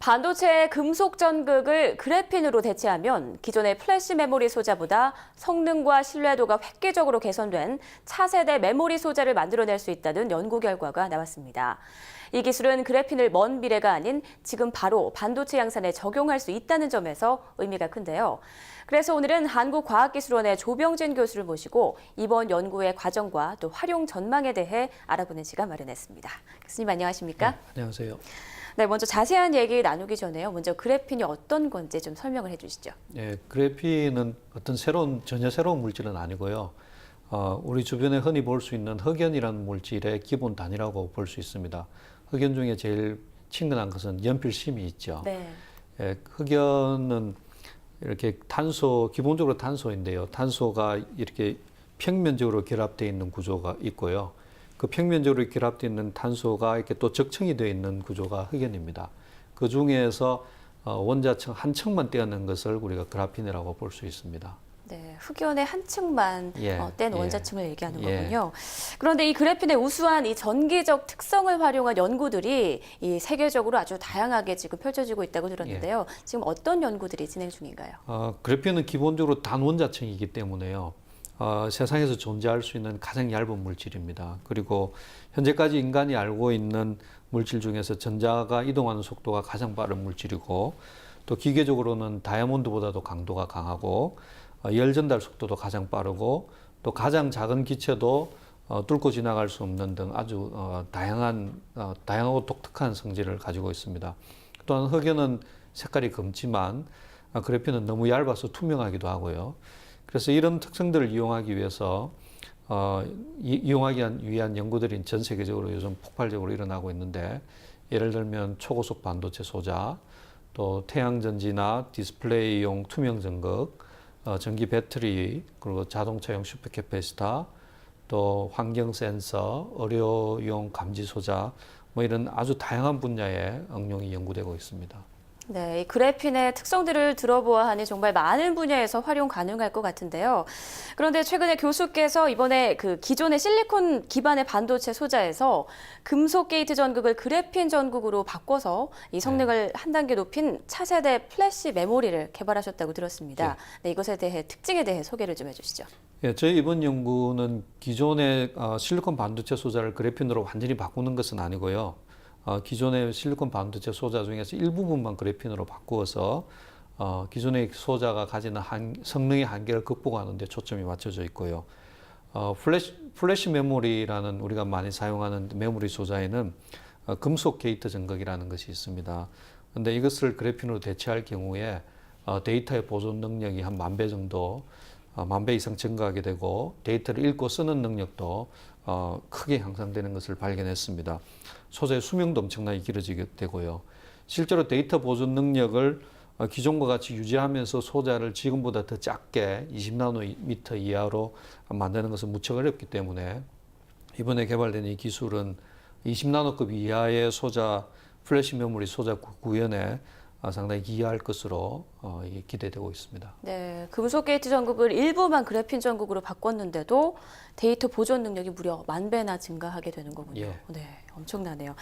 반도체의 금속 전극을 그래핀으로 대체하면 기존의 플래시 메모리 소자보다 성능과 신뢰도가 획기적으로 개선된 차세대 메모리 소자를 만들어낼 수 있다는 연구 결과가 나왔습니다. 이 기술은 그래핀을 먼 미래가 아닌 지금 바로 반도체 양산에 적용할 수 있다는 점에서 의미가 큰데요. 그래서 오늘은 한국과학기술원의 조병진 교수를 모시고 이번 연구의 과정과 또 활용 전망에 대해 알아보는 시간 마련했습니다. 교수님 안녕하십니까? 네, 안녕하세요. 네, 먼저 자세한 얘기 나누기 전에요. 먼저 그래핀이 어떤 건지 좀 설명을 해주시죠. 예, 그래핀은 어떤 새로운 전혀 새로운 물질은 아니고요. 어, 우리 주변에 흔히 볼 수 있는 흑연이라는 물질의 기본 단위라고 볼 수 있습니다. 흑연 중에 제일 친근한 것은 연필심이 있죠. 네. 예, 흑연은 이렇게 탄소 기본적으로 탄소인데요. 탄소가 이렇게 평면적으로 결합되어 있는 구조가 있고요. 그 평면적으로 결합되어 있는 탄소가 이렇게 또 적층이 되어 있는 구조가 흑연입니다. 그 중에서 어, 원자층 한 층만 떼어낸 것을 우리가 그라핀이라고 볼 수 있습니다. 네, 흑연의 한 층만 예, 어, 뗀 예, 원자층을 얘기하는 예. 거군요. 그런데 이 그래핀의 우수한 이 전기적 특성을 활용한 연구들이 이 세계적으로 아주 다양하게 지금 펼쳐지고 있다고 들었는데요. 예. 지금 어떤 연구들이 진행 중인가요? 어, 그래핀은 기본적으로 단원자층이기 때문에요. 어, 세상에서 존재할 수 있는 가장 얇은 물질입니다. 그리고 현재까지 인간이 알고 있는 물질 중에서 전자가 이동하는 속도가 가장 빠른 물질이고 또 기계적으로는 다이아몬드보다도 강도가 강하고 어, 열 전달 속도도 가장 빠르고 또 가장 작은 기체도 어, 뚫고 지나갈 수 없는 등 아주 어, 다양한 어, 다양하고 독특한 성질을 가지고 있습니다. 또한 흑연은 색깔이 검지만 아, 그래핀은 너무 얇아서 투명하기도 하고요. 그래서 이런 특성들을 이용하기 위해서 어, 이, 이용하기 위한, 연구들이 전 세계적으로 요즘 폭발적으로 일어나고 있는데 예를 들면 초고속 반도체 소자, 또 태양전지나 디스플레이용 투명 전극, 어, 전기 배터리, 그리고 자동차용 슈퍼캐패시터, 또 환경 센서, 의료용 감지 소자, 뭐 이런 아주 다양한 분야의 응용이 연구되고 있습니다. 네, 이 그래핀의 특성들을 들어보아 하니 정말 많은 분야에서 활용 가능할 것 같은데요. 그런데 최근에 교수께서 이번에 그 기존의 실리콘 기반의 반도체 소자에서 금속 게이트 전극을 그래핀 전극으로 바꿔서 이 성능을 한 단계 높인 차세대 플래시 메모리를 개발하셨다고 들었습니다. 네, 이것에 대해 특징에 대해 소개를 좀 해주시죠. 예, 저희 이번 연구는 기존의 어, 실리콘 반도체 소자를 그래핀으로 완전히 바꾸는 것은 아니고요. 어, 기존의 실리콘 반도체 소자 중에서 일부분만 그래핀으로 바꾸어서 어, 기존의 소자가 가지는 한, 성능의 한계를 극복하는 데 초점이 맞춰져 있고요. 어, 플래시, 플래시 메모리라는 우리가 많이 사용하는 메모리 소자에는 어, 금속 게이트 전극이라는 것이 있습니다. 근데 이것을 그래핀으로 대체할 경우에 어, 데이터의 보존 능력이 한 만 배 정도 어, 만배 이상 증가하게 되고 데이터를 읽고 쓰는 능력도 어, 크게 향상되는 것을 발견했습니다. 소재의 수명도 엄청나게 길어지게 되고요. 실제로 데이터 보존 능력을 어, 기존과 같이 유지하면서 소자를 지금보다 더 작게 20나노미터 이하로 만드는 것은 무척 어렵기 때문에 이번에 개발된 이 기술은 20나노급 이하의 소자 플래시 메모리 소자 구- 구현에 어, 상당히 기여할 것으로 어, 기대되고 있습니다. 네, 금속 게이트 전극을 일부만 그래핀 전극으로 바꿨는데도 데이터 보존 능력이 무려 만 배나 증가하게 되는 거군요. 예. 네, 엄청나네요.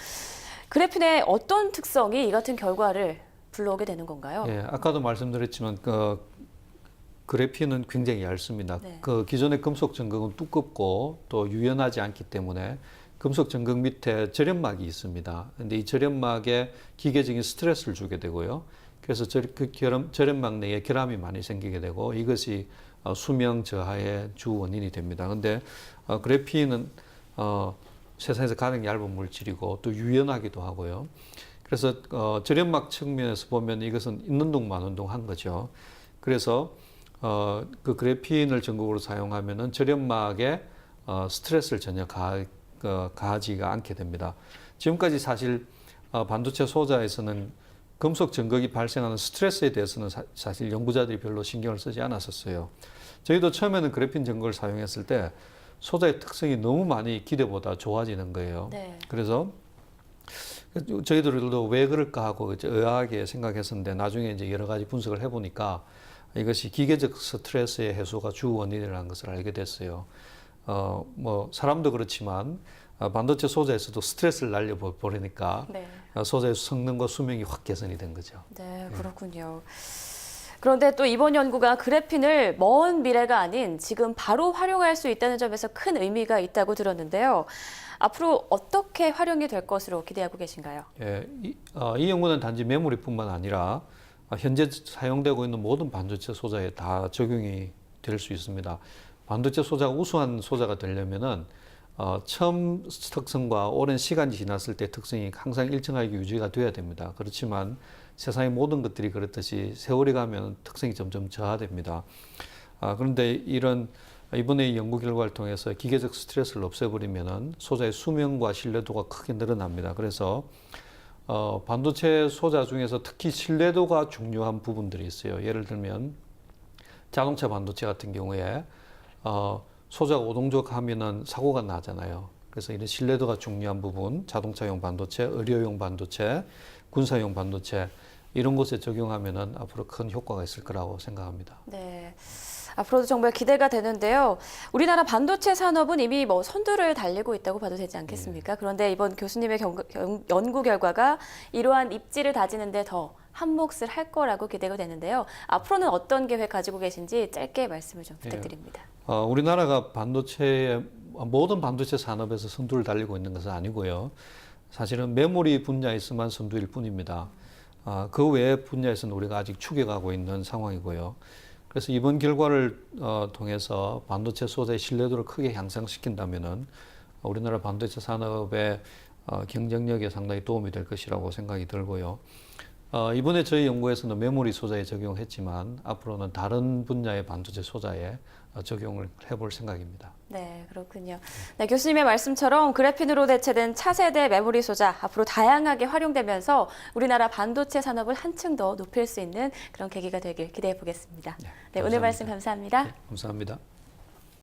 그래핀의 어떤 특성이 이 같은 결과를 불러오게 되는 건가요? 예, 아까도 말씀드렸지만 그 그래핀은 굉장히 얇습니다. 네. 그 기존의 금속 전극은 두껍고 또 유연하지 않기 때문에 금속 전극 밑에 절연막이 있습니다. 근데 이 절연막에 기계적인 스트레스를 주게 되고요. 그래서 저, 그 절연막 내에 결함이 많이 생기게 되고 이것이 어, 수명 저하의 주 원인이 됩니다. 근데 어, 그래핀은 어, 세상에서 가장 얇은 물질이고 또 유연하기도 하고요. 그래서 어, 절연막 측면에서 보면 이것은 있는 동 마는 동한 거죠. 그래서 어, 그 그래핀을 전극으로 사용하면은 절연막에 어, 스트레스를 전혀 가, 어, 가하지가 않게 됩니다. 지금까지 사실 어, 반도체 소자에서는 금속 전극이 발생하는 스트레스에 대해서는 사, 사실 연구자들이 별로 신경을 쓰지 않았었어요. 저희도 처음에는 그래핀 전극을 사용했을 때 소자의 특성이 너무 많이 기대보다 좋아지는 거예요. 네. 그래서 저희들도 왜 그럴까 하고 의아하게 생각했었는데 나중에 이제 여러 가지 분석을 해보니까 이것이 기계적 스트레스의 해소가 주 원인이라는 것을 알게 됐어요. 어, 뭐 사람도 그렇지만 어, 반도체 소자에서도 스트레스를 날려버리니까 네. 어, 소자의 성능과 수명이 확 개선이 된 거죠. 네, 그렇군요. 그런데 또 이번 연구가 그래핀을 먼 미래가 아닌 지금 바로 활용할 수 있다는 점에서 큰 의미가 있다고 들었는데요. 앞으로 어떻게 활용이 될 것으로 기대하고 계신가요? 예, 이, 어, 이 연구는 단지 메모리뿐만 아니라 어, 현재 사용되고 있는 모든 반도체 소자에 다 적용이 될 수 있습니다. 반도체 소자가 우수한 소자가 되려면은 어, 처음 특성과 오랜 시간이 지났을 때 특성이 항상 일정하게 유지가 돼야 됩니다. 그렇지만 세상의 모든 것들이 그렇듯이 세월이 가면 특성이 점점 저하됩니다. 아, 그런데 이런 이번에 이 연구 결과를 통해서 기계적 스트레스를 없애버리면은 소자의 수명과 신뢰도가 크게 늘어납니다. 그래서 어, 반도체 소자 중에서 특히 신뢰도가 중요한 부분들이 있어요. 예를 들면 자동차 반도체 같은 경우에 어, 소자가 오동적하면은 사고가 나잖아요. 그래서 이런 신뢰도가 중요한 부분, 자동차용 반도체, 의료용 반도체, 군사용 반도체 이런 곳에 적용하면은 앞으로 큰 효과가 있을 거라고 생각합니다. 네. 앞으로도 정말 기대가 되는데요. 우리나라 반도체 산업은 이미 뭐 선두를 달리고 있다고 봐도 되지 않겠습니까? 그런데 이번 교수님의 경- 경- 연구 결과가 이러한 입지를 다지는데 더 한 몫을 할 거라고 기대가 되는데요. 앞으로는 어떤 계획 가지고 계신지 짧게 말씀을 좀 부탁드립니다. 어, 우리나라가 반도체의 모든 반도체 산업에서 선두를 달리고 있는 것은 아니고요. 사실은 메모리 분야에서만 선두일 뿐입니다. 아, 그 외의 분야에서는 우리가 아직 추격하고 있는 상황이고요. 그래서 이번 결과를 어, 통해서 반도체 소재의 신뢰도를 크게 향상시킨다면은 우리나라 반도체 산업의 어, 경쟁력에 상당히 도움이 될 것이라고 생각이 들고요. 어, 이번에 저희 연구에서는 메모리 소자에 적용했지만 앞으로는 다른 분야의 반도체 소자에 어, 적용을 해볼 생각입니다. 네, 그렇군요. 네, 교수님의 말씀처럼 그래핀으로 대체된 차세대 메모리 소자 앞으로 다양하게 활용되면서 우리나라 반도체 산업을 한층 더 높일 수 있는 그런 계기가 되길 기대해 보겠습니다. 네, 네, 오늘. 말씀 감사합니다. 네, 감사합니다.